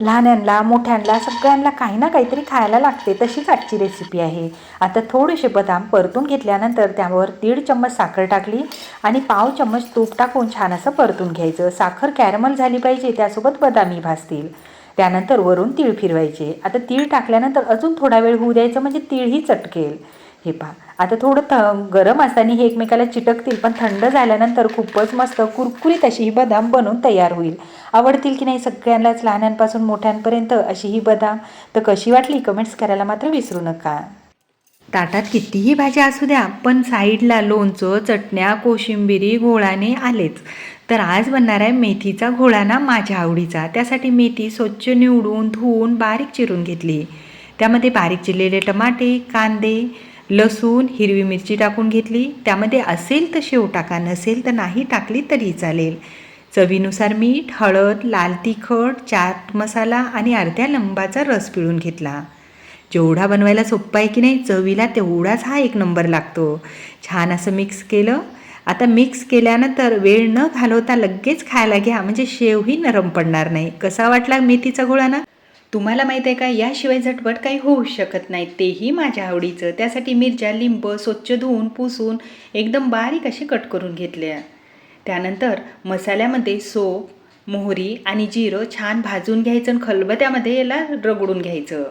लहान्यांना मोठ्यांना सगळ्यांना काही ना काहीतरी खायला लागते तशीच आजची रेसिपी आहे. आता थोडेसे बदाम परतून घेतल्यानंतर त्यावर दीड चम्मच साखर टाकली आणि पाव चम्मच तूप टाकून छान असं परतून घ्यायचं. साखर कॅरमल झाली पाहिजे त्यासोबत बदामी भाजतील. त्यानंतर वरून तीळ फिरवायचे. आता तीळ टाकल्यानंतर अजून थोडा वेळ होऊ द्यायचं म्हणजे तीळही चटकेल. हे पहा. आता थोडं थ गरम असताना हे एकमेकाला चिटकतील पण थंड झाल्यानंतर खूपच मस्त कुरकुरीत अशी ही बदाम बनवून तयार होईल. आवडतील की नाही सगळ्यांनाच लहानांपासून मोठ्यांपर्यंत अशी ही बदाम? तर कशी वाटली? कमेंट्स करायला मात्र विसरू नका. ताटात कितीही भाज्या असू द्या पण साईडला लोणचं चटण्या कोशिंबिरी घोळाने आलेच. तर आज बनणार आहे मेथीचा घोळाना माझ्या आवडीचा. त्यासाठी मेथी स्वच्छ निवडून धुवून बारीक चिरून घेतली. त्यामध्ये बारीक चिरलेले टमाटे कांदे लसूण हिरवी मिरची टाकून घेतली. त्यामध्ये असेल तर शेव टाका नसेल तर नाही टाकली तरी चालेल. चवीनुसार मीठ हळद लाल तिखट चाट मसाला आणि अर्ध्या लंबाचा रस पिळून घेतला. जेवढा बनवायला सोप्पा आहे की नाही चवीला तेवढाच हा एक नंबर लागतो. छान असं मिक्स केलं. आता मिक्स केल्यानंतर वेळ न घालवता लगेच खायला घ्या. म्हणजे शेवही नरम पडणार नाही. कसा वाटला मेथीचा गोळा ना तुम्हाला माहीत आहे का? याशिवाय झटपट काही होऊ शकत नाही. तेही माझ्या आवडीचं. त्यासाठी मिरच्या लिंब स्वच्छ धुवून पुसून एकदम बारीक असे कट करून घेतल्या. त्यानंतर मसाल्यामध्ये सोप मोहरी आणि जिरं छान भाजून घ्यायचं आणि खलबत्यामध्ये याला रगडून घ्यायचं.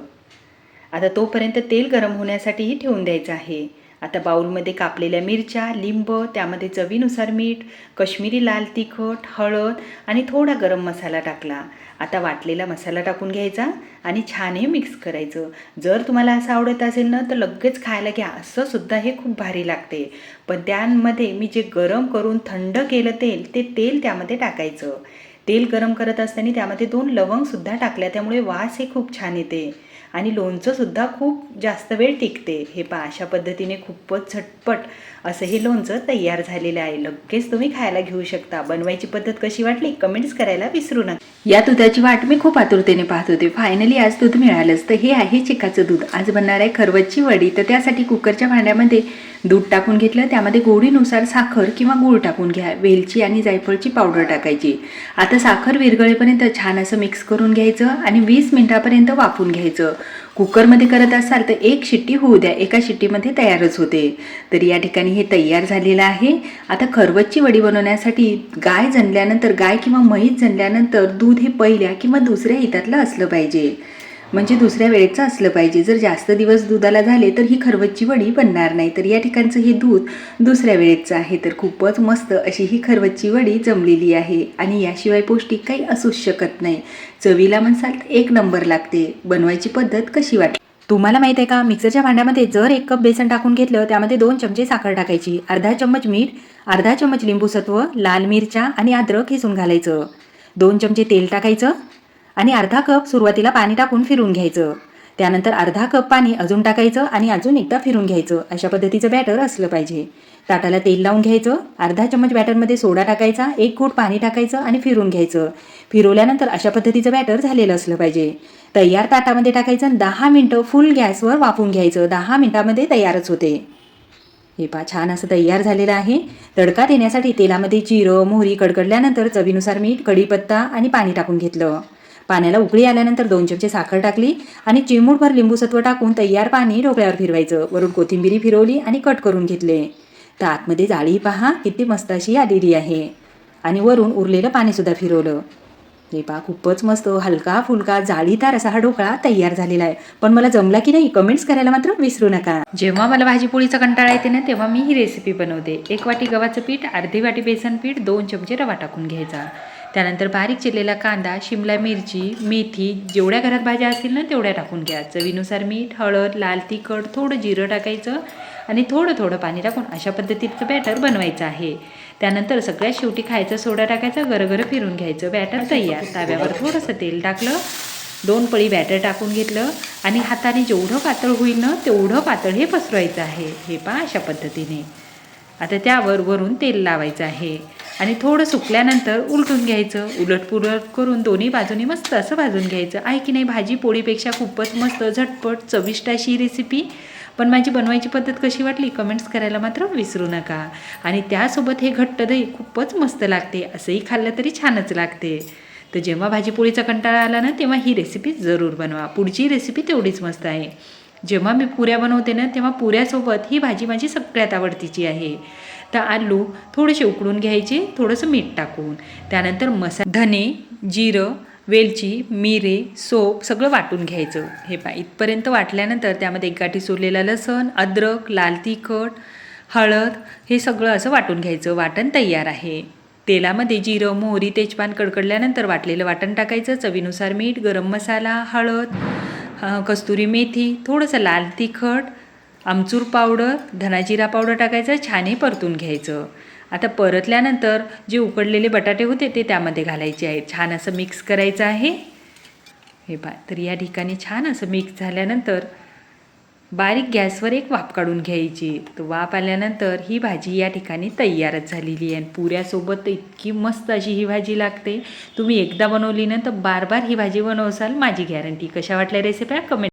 आता तोपर्यंत तेल गरम होण्यासाठीही ठेवून द्यायचं आहे. आता बाऊलमध्ये कापलेल्या मिरच्या लिंब त्यामध्ये चवीनुसार मीठ कश्मीरी लाल तिखट हळद आणि थोडा गरम मसाला टाकला. आता वाटलेला मसाला टाकून घ्यायचा आणि छान हे मिक्स करायचं. जर तुम्हाला असं आवडत असेल ना तर लगेच खायला घ्या. असं सुद्धा हे खूप भारी लागते. पण त्यामध्ये मी जे गरम करून थंड केलं तेल ते तेल त्यामध्ये टाकायचं. तेल गरम करत असताना त्यामध्ये दोन लवंगसुद्धा टाकल्या. त्यामुळे वास हे खूप छान येते. आणि लोणचंसुद्धा खूप जास्त वेळ टिकते. हे पा अशा पद्धतीने खूपच झटपट असं हे लोणचं तयार झालेलं आहे. लगेच तुम्ही खायला घेऊ शकता. बनवायची पद्धत कशी वाटली? कमेंट्स करायला विसरू नका. या दुधाची वाट मी खूप आतुरतेने पाहत होते. फायनली आज दूध मिळालंच. तर हे आहे चिकाचं दूध. आज बनणार आहे खरवतची वडी. तर त्यासाठी कुकरच्या भांड्यामध्ये दूध टाकून घेतलं त्यामध्ये गोडीनुसार साखर किंवा गूळ टाकून घ्या वेलची आणि जायफळची पावडर टाकायची. आता साखर विरघळेपर्यंत छान असं मिक्स करून घ्यायचं आणि वीस मिनिटापर्यंत वाफून घ्यायचं. कुकरमध्ये करत असाल तर एक शिट्टी होऊ द्या एका शिट्टीमध्ये तयारच होते. तर या ठिकाणी हे तयार झालेलं आहे. आता खरवतची वडी बनवण्यासाठी गाय जनल्यानंतर गाय किंवा म्हैस जनल्यानंतर दूध हे पहिल्या किंवा दुसऱ्या हितातलं असलं पाहिजे. म्हणजे दुसऱ्या वेळेचं असलं पाहिजे. जर जास्त दिवस दुधाला झाले तर ही खरवतची वडी बनणार नाही. तर या ठिकाणचं हे दूध दुसऱ्या वेळेचं आहे. तर खूपच मस्त अशी ही खरवतची वडी जमलेली आहे. आणि याशिवाय पौष्टिक काही असूच शकत नाही. चवीला म्हणसाल तर एक नंबर लागते. बनवायची पद्धत कशी वाटते? तुम्हाला माहिती आहे का? मिक्सरच्या भांड्यामध्ये जर एक कप बेसन टाकून घेतलं त्यामध्ये दोन चमचे साखर टाकायची. अर्धा चम्मच मीठ अर्धा चम्मच लिंबूसत्व लाल मिरच्या आणि अद्रक हिसून घालायचं. दोन चमचे तेल टाकायचं. आणि अर्धा कप सुरुवातीला पाणी टाकून फिरून घ्यायचं. त्यानंतर अर्धा कप पाणी अजून टाकायचं आणि अजून एकदा फिरून घ्यायचं. अशा पद्धतीचं बॅटर असलं पाहिजे. ताटाला तेल लावून घ्यायचं. अर्धा चम्मच बॅटरमध्ये सोडा टाकायचा. एक घोट पाणी टाकायचं आणि फिरून घ्यायचं. फिरवल्यानंतर अशा पद्धतीचं बॅटर झालेलं असलं पाहिजे. तयार ताटामध्ये टाकायचं आणि दहा मिनटं फुल गॅसवर वाफून घ्यायचं. दहा मिनटामध्ये तयारच होते. हे पहा छान असं तयार झालेलं आहे. तडका देण्यासाठी तेलामध्ये जिरं मोहरी कडकडल्यानंतर चवीनुसार मीठ कढीपत्ता आणि पाणी टाकून घेतलं. पाण्याला उकळी आल्यानंतर दोन चमचे साखर टाकली आणि चिमूटभर लिंबूसत्व टाकून तयार पाणी ढोकळ्यावर फिरवायचं. वरून कोथिंबिरी फिरवली आणि कट करून घेतले. तर आतमध्ये जाळी पहा किती मस्त अशी आलेली आहे. आणि वरून उरलेलं पाणीसुद्धा फिरवलं. हे पहा खूपच मस्त हलका फुलका जाळीदार असा हा ढोकळा तयार झालेला आहे. पण मला जमला की नाही कमेंट्स करायला मात्र विसरू नका. जेव्हा मला भाजीपोळीचा कंटाळा येते ना तेव्हा मी ही रेसिपी बनवते. एक वाटी गव्हाचं पीठ अर्धी वाटी बेसन पीठ दोन चमचे रवा टाकून घ्यायचा. त्यानंतर बारीक चिरलेला कांदा शिमला मिरची मेथी जेवढ्या घरात भाज्या असतील ना तेवढ्या टाकून घ्या चवीनुसार मीठ हळद लाल तिखट थोडं जिरं टाकायचं आणि थोडं थोडं पाणी टाकून अशा पद्धतीचं बॅटर बनवायचं आहे. त्यानंतर सगळ्यात शेवटी खायचा सोडा टाकायचा गरगर फिरून घ्यायचं. बॅटर तयार. ताव्यावर थोडंसं तेल टाकलं दोन पळी बॅटर टाकून घेतलं आणि हाताने जेवढं पातळ होईल ना तेवढं पातळ हे पसरवायचं आहे. हे पहा अशा पद्धतीने. आता त्यावर वरून तेल लावायचं आहे. आणि थोडं सुकल्यानंतर उलटून घ्यायचं. उलटपुलट करून दोन्ही बाजूनी मस्त असं भाजून घ्यायचं. आहे की नाही भाजी पोळीपेक्षा खूपच मस्त झटपट चविष्ट अशी रेसिपी पण माझी बनवायची पद्धत कशी वाटली कमेंट्स करायला मात्र विसरू नका. आणि त्यासोबत हे घट्ट दही खूपच मस्त लागते. असंही खाल्लं तरी छानच लागते. तर जेव्हा भाजीपोळीचा कंटाळा आला ना तेव्हा ही रेसिपी जरूर बनवा. पुढची रेसिपी तेवढीच मस्त आहे. जेव्हा मी पुऱ्या बनवते ना तेव्हा पुऱ्यासोबत ही भाजी माझी सगळ्यात आवडतीची आहे. तर आलू थोडेसे उकडून घ्यायचे थोडंसं मीठ टाकून. त्यानंतर मसा धने जिरं वेलची मिरे सोप सगळं वाटून घ्यायचं. हे पा इथपर्यंत वाटल्यानंतर त्यामध्ये एक गाठी सोललेला लसण अद्रक लाल तिखट हळद हे सगळं असं वाटून घ्यायचं. वाटण तयार आहे. तेलामध्ये जिरं मोहरी तेजपान कडकडल्यानंतर वाटलेलं वाटण टाकायचं. चवीनुसार मीठ गरम मसाला हळद कस्तुरी मेथी थोडंसं लाल तिखट आमचूर पावडर धनाजिरा पावडर टाकायचं छानही परतून घ्यायचं. आता परतल्यानंतर जे उकडलेले बटाटे होते ते त्यामध्ये घालायचे आहेत छान असं मिक्स करायचं आहे. हे पा तर या ठिकाणी छान असं मिक्स झाल्यानंतर बारीक गॅसवर एक वाफ काढून घ्यायची. तर वाफ आल्यानंतर ही भाजी या ठिकाणी तयारच झालेली आहे. आणि पुऱ्यासोबत इतकी मस्त अशी ही भाजी लागते. तुम्ही एकदा बनवली ना तर बार बार ही भाजी बनवसाल माझी गॅरंटी कशा वाटल्या रेसिप्या कमेंट